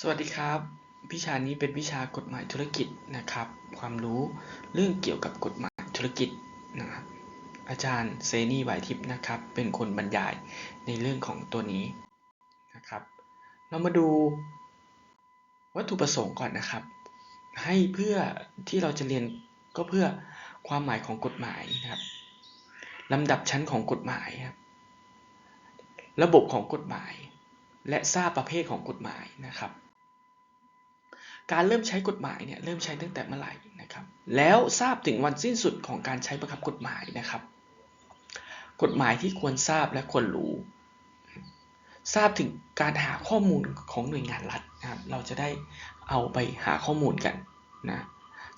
สวัสดีครับ วิชานี้เป็นวิชากฎหมายธุรกิจนะครับ ความรู้เรื่องเกี่ยวกับกฎหมายธุรกิจนะครับอาจารย์เซนีไหวทิพย์นะครับ เป็นคนบรรยายในเรื่องของตัวนี้นะครับ เรามาดูวัตถุประสงค์ก่อนนะครับ ให้เพื่อที่เราจะเรียนก็เพื่อความหมายของกฎหมายนะครับลำดับชั้นของกฎหมายครับระบบของกฎหมาย และทราบประเภทของกฎหมายนะครับ การเริ่มใช้กฎหมายเนี่ยเริ่มใช้ตั้งแต่เมื่อไหร่นะครับ แล้วทราบถึงวันสิ้นสุดของการใช้บังคับกฎหมายนะครับ กฎหมายที่ควรทราบและควรรู้ ทราบถึงการหาข้อมูลของหน่วยงานรัฐนะครับ เราจะได้เอาไปหาข้อมูลกันนะ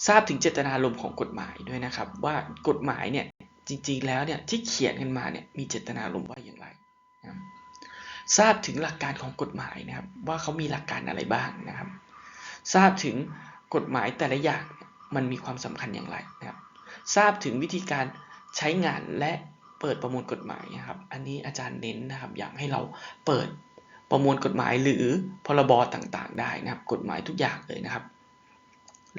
ทราบถึงเจตนารมณ์ของกฎหมายด้วยนะครับ ว่ากฎหมายเนี่ยจริงๆแล้วเนี่ยที่เขียนกันมาเนี่ยมีเจตนารมณ์ว่าอย่างไรนะทราบถึงหลักการของกฎหมายนะครับ ว่าเขามีหลักการอะไรบ้างนะครับ ทราบถึงกฎหมายแต่ละอย่างมันมีความสำคัญอย่างไรนะครับ ทราบถึงวิธีการใช้งานและเปิดประมวลกฎหมายนะครับ อันนี้อาจารย์เน้นนะครับ อยากให้เราเปิดประมวลกฎหมายหรือพรบต่างๆ ได้นะครับ กฎหมายทุกอย่างเลยนะครับ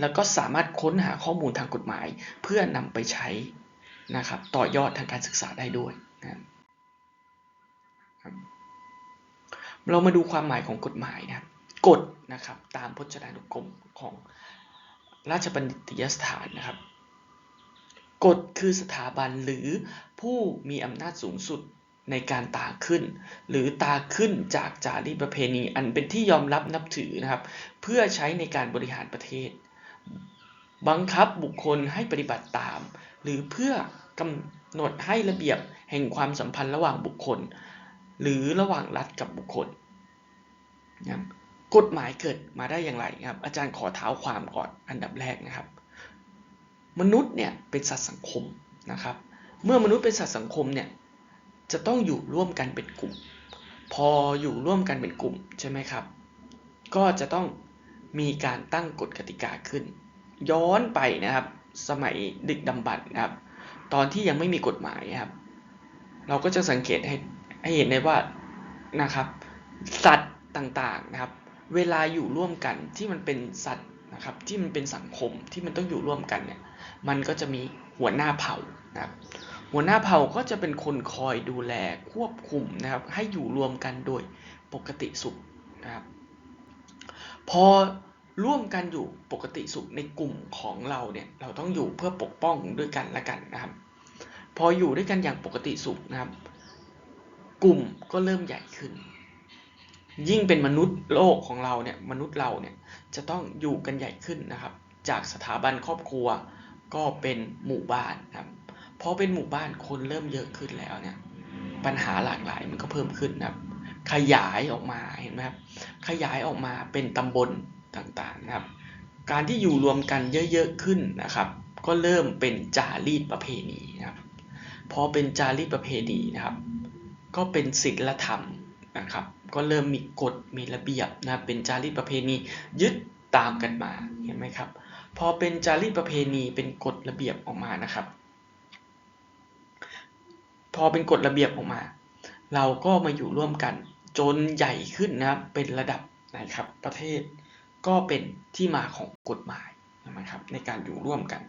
แล้วก็สามารถค้นหาข้อมูลทางกฎหมายเพื่อนำไปใช้นะครับ ต่อยอดทางการศึกษาได้ด้วยนะครับเรามาดูความหมายของกฎหมายนะครับ กฎนะครับตามพจนานุกรมของราชบัณฑิตยสถานนะครับกฎคือสถาบันหรือผู้มีอำนาจสูงสุดในการตาขึ้น หรือตาขึ้นจากจารีตประเพณี อันเป็นที่ยอมรับนับถือนะครับ เพื่อใช้ในการบริหารประเทศ บังคับบุคคลให้ปฏิบัติตาม หรือเพื่อกำหนดให้ระเบียบแห่งความสัมพันธ์ระหว่างบุคคล หรือระหว่างรัฐกับบุคคลนะ กฎหมายเกิดมาได้อย่างไรครับ อาจารย์ขอเท้าความก่อนอันดับแรกนะครับ มนุษย์เนี่ยเป็นสัตว์สังคมนะครับ เมื่อมนุษย์เป็นสัตว์สังคมเนี่ยจะต้องอยู่ร่วมกันเป็นกลุ่ม พออยู่ร่วมกันเป็นกลุ่มใช่ไหมครับ ก็จะต้องมีการตั้งกฎกติกาขึ้น ย้อนไปนะครับ สมัยดึกดำบรรพ์นะครับ ตอนที่ยังไม่มีกฎหมายครับ เราก็จะสังเกตให้ให้เห็นได้ว่านะครับ สัตว์ต่างๆนะครับ เวลาอยู่ร่วมกันที่มันเป็นสัตว์นะครับที่มันเป็นสังคมที่มันต้องอยู่ร่วมกันเนี่ยมันก็จะมีหัวหน้าเผ่านะครับหัวหน้าเผ่าก็จะเป็นคนคอยดูแลควบคุมนะครับ ให้อยู่รวมกันโดยปกติสุขนะครับพอร่วมกันอยู่ปกติสุขในกลุ่มของเราเนี่ยเราต้องอยู่เพื่อปกป้องด้วยกันละกันนะครับ พออยู่ด้วยกันอย่างปกติสุขนะครับ กลุ่มก็เริ่มใหญ่ขึ้น ยิ่งเป็นมนุษย์โลกของเราเนี่ยมนุษย์เราเนี่ยจะต้องอยู่กันใหญ่ขึ้นนะครับ จากสถาบันครอบครัวก็เป็นหมู่บ้านนะครับพอเป็นหมู่บ้านคนเริ่มเยอะขึ้นแล้วเนี่ยปัญหาหลากหลายมันก็เพิ่มขึ้นนะครับขยายออกมาเห็นไหมครับขยายออกมาเป็นตำบลต่างๆนะครับ การที่อยู่รวมกันเยอะๆขึ้นนะครับ ก็เริ่มเป็นจารีตประเพณีนะครับพอเป็นจารีตประเพณีนะครับ ก็เป็นศีลธรรมนะครับ ก็เริ่มมีกฎมีระเบียบนะเป็นจารีตประเพณียึดตามกันมาเห็นไหมครับ พอเป็นจารีตประเพณีเป็นกฎระเบียบออกมานะครับ พอเป็นกฎระเบียบออกมา เราก็มาอยู่ร่วมกันจนใหญ่ขึ้นนะครับเป็นระดับนะครับประเทศก็เป็นที่มาของกฎหมายนะครับในการอยู่ร่วมกัน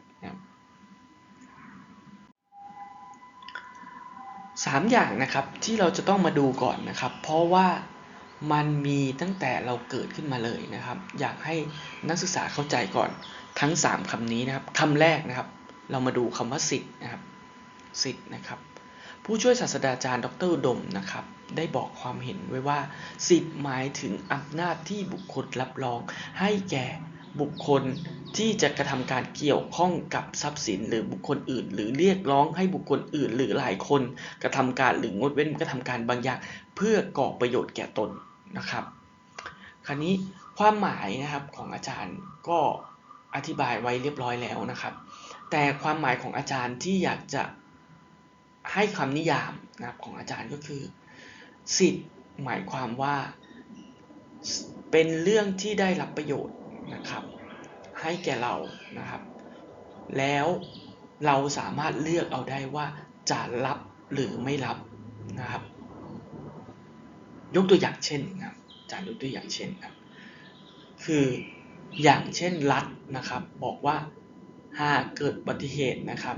นะครับสามอย่างนะครับที่เราจะต้องมาดูก่อนนะครับ เพราะว่ามันมีตั้งแต่เราเกิดขึ้นมาเลยนะครับ อยากให้นักศึกษาเข้าใจก่อนทั้ง 3คำนี้นะครับคำแรกนะครับ เรามาดูคำว่าสิทธิ์นะครับสิทธิ์นะครับ ผู้ช่วยศาสตราจารย์ ดรอุดมนะครับ ได้บอกความเห็นไว้ว่า สิทธิ์หมายถึงอำนาจที่บุคคลรับรองให้แก่ บุคคลที่จะกระทำการเกี่ยวข้องกับทรัพย์สิน หรือบุคคลอื่น หรือเรียกร้องให้บุคคลอื่น หรือหลายคนกระทำการหรืองดเว้นกระทำการบางอย่างเพื่อก่อประโยชน์แก่ตนนะครับ คราวนี้ความหมายนะครับของอาจารย์ก็อธิบายไว้เรียบร้อยแล้วนะครับ แต่ความหมายของอาจารย์ที่อยากจะให้คำนิยามนะครับของอาจารย์ก็คือ สิทธิ์หมายความว่าเป็นเรื่องที่ได้รับประโยชน์ นะครับ ให้แก่เรานะครับ แล้วเราสามารถเลือกเอาได้ว่าจะรับหรือไม่รับนะครับ ยกตัวอย่างเช่นนะครับจารย์ยกตัวอย่างเช่นครับ คืออย่างเช่นรัฐนะครับ บอกว่าหากเกิดอุบัติเหตุนะครับ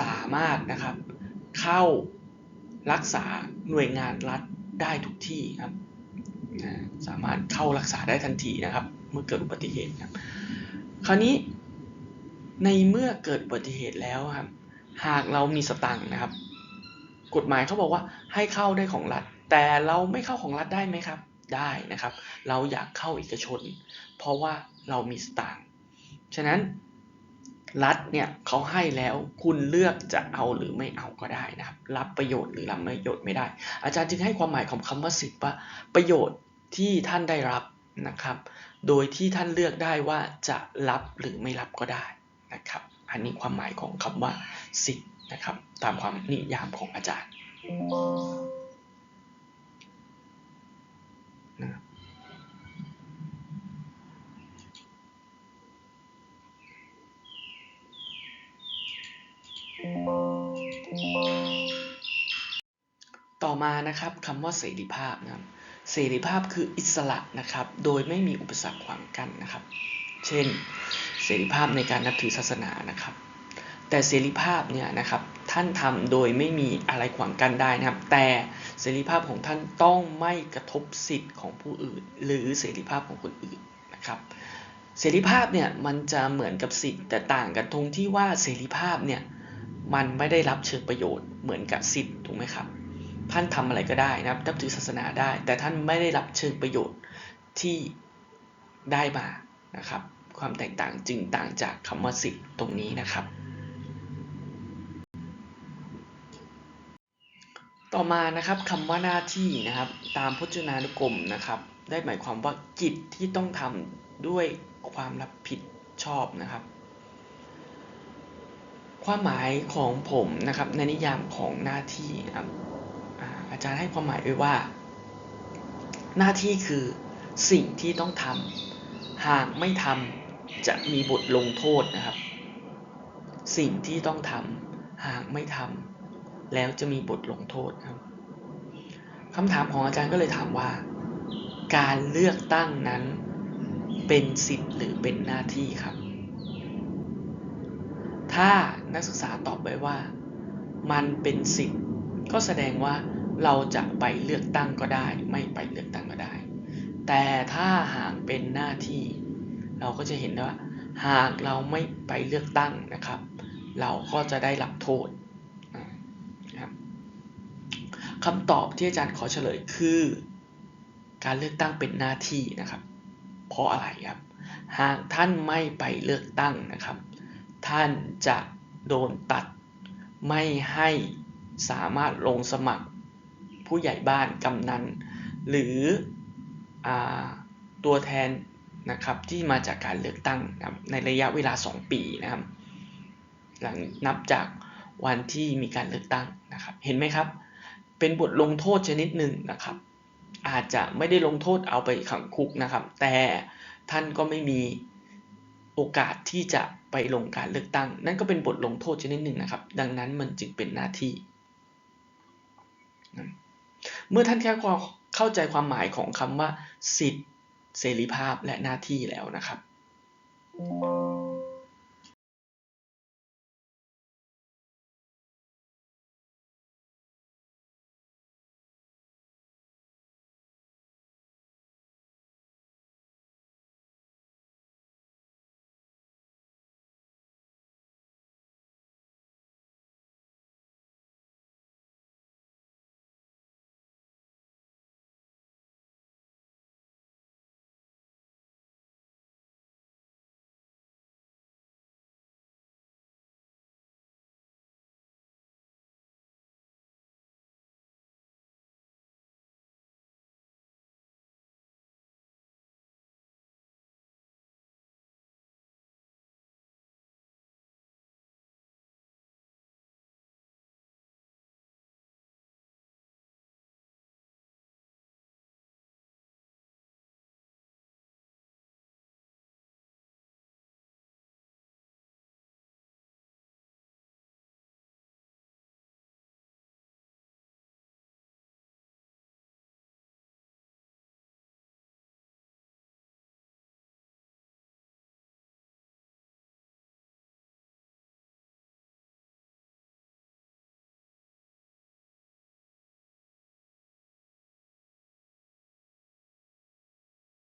สามารถนะครับเข้ารักษาหน่วยงานรัฐได้ทุกที่ครับสามารถเข้ารักษาได้ทันทีนะครับ มื่อเกิดอุบัติเหตุครับ คราวนี้ในเมื่อเกิดอุบัติเหตุแล้วครับ หากเรามีสตังค์นะครับ กฎหมายเขาบอกว่าให้เข้าได้ของรัฐ แต่เราไม่เข้าของรัฐได้ไหมครับ ได้นะครับ เราอยากเข้าเอกชน เพราะว่าเรามีสตางค์ฉะนั้นรัฐเนี่ยเขาให้แล้วคุณเลือกจะเอาหรือไม่เอาก็ได้นะครับ รับประโยชน์หรือรับประโยชน์ไม่ได้ อาจารย์จึงให้ความหมายของคำว่าสิทธิ์ว่าประโยชน์ที่ท่านได้รับนะครับ โดยที่ท่านเลือกได้ว่าจะรับหรือไม่รับก็ได้นะครับ อันนี้ความหมายของคำว่าสิทธิ์นะครับ ตามความนิยามของอาจารย์นะต่อมานะครับคำว่าเสรีภาพนะครับ เสรีภาพคืออิสระนะครับ โดยไม่มีอุปสรรคขวางกั้นนะครับ เช่น เสรีภาพในการนับถือศาสนานะครับ แต่เสรีภาพเนี่ยนะครับท่านทำโดยไม่มีอะไรขวางกั้นได้นะครับ แต่เสรีภาพของท่านต้องไม่กระทบสิทธิ์ของผู้อื่น หรือเสรีภาพของคนอื่นนะครับ เสรีภาพเนี่ยมันจะเหมือนกับสิทธิ์แต่ต่างกันตรงที่ว่าเสรีภาพเนี่ยมันไม่ได้รับเชิงประโยชน์เหมือนกับสิทธิ์ถูกไหมครับ ท่านทำอะไรก็ได้นะครับนับถือศาสนาได้ แต่ท่านไม่ได้รับเชิงประโยชน์ที่ได้มานะครับ ความแตกต่างจึงต่างจากคำว่าสิทธิ์ตรงนี้นะครับ ต่อมานะครับคำว่าหน้าที่นะครับ ตามพจนานุกรมนะครับ ได้หมายความว่ากิจที่ต้องทำด้วยความรับผิดชอบนะครับ ความหมายของผมนะครับในนิยามของหน้าที่นะครับ อาจารย์ให้ความหมายไว้ว่า หน้าที่คือสิ่งที่ต้องทำหากไม่ทำจะมีบทลงโทษนะครับ สิ่งที่ต้องทำหากไม่ทำแล้วจะมีบทลงโทษครับคำถามของอาจารย์ก็เลยถามว่า การเลือกตั้งนั้นเป็นสิทธิ์หรือเป็นหน้าที่ครับ ถ้านักศึกษาตอบไปว่า มันเป็นสิทธิ์ก็แสดงว่า เราจะไปเลือกตั้งก็ได้ ไม่ไปเลือกตั้งก็ได้ แต่ถ้าหากเป็นหน้าที่ เราก็จะเห็นว่า หากเราไม่ไปเลือกตั้งนะครับ เราก็จะได้รับโทษนะครับคำตอบที่อาจารย์ขอเฉลยคือ การเลือกตั้งเป็นหน้าที่นะครับ เพราะอะไรครับ หากท่านไม่ไปเลือกตั้งนะครับ ท่านจะโดนตัดไม่ให้สามารถลงสมัคร ผู้ใหญ่บ้านกำนัน หรืออตัวแทนนะครับที่มาจากการเลือกตั้งนะในระยะเวลา 2 ปีนะครับ หลังนับจากวันที่มีการเลือกตั้งนะครับ เห็นไหมครับ เป็นบทลงโทษชนิดหนึ่งนะครับ อาจจะไม่ได้ลงโทษเอาไปขังคุกนะครับ แต่ท่านก็ไม่มีโอกาสที่จะไปลงการเลือกตั้ง นั่นก็เป็นบทลงโทษชนิดหนึ่งนะครับ ดังนั้นมันจึงเป็นหน้าที่ เมื่อท่านแค่เข้าใจความหมายของคำว่า สิทธิเสรีภาพและหน้าที่แล้วนะครับ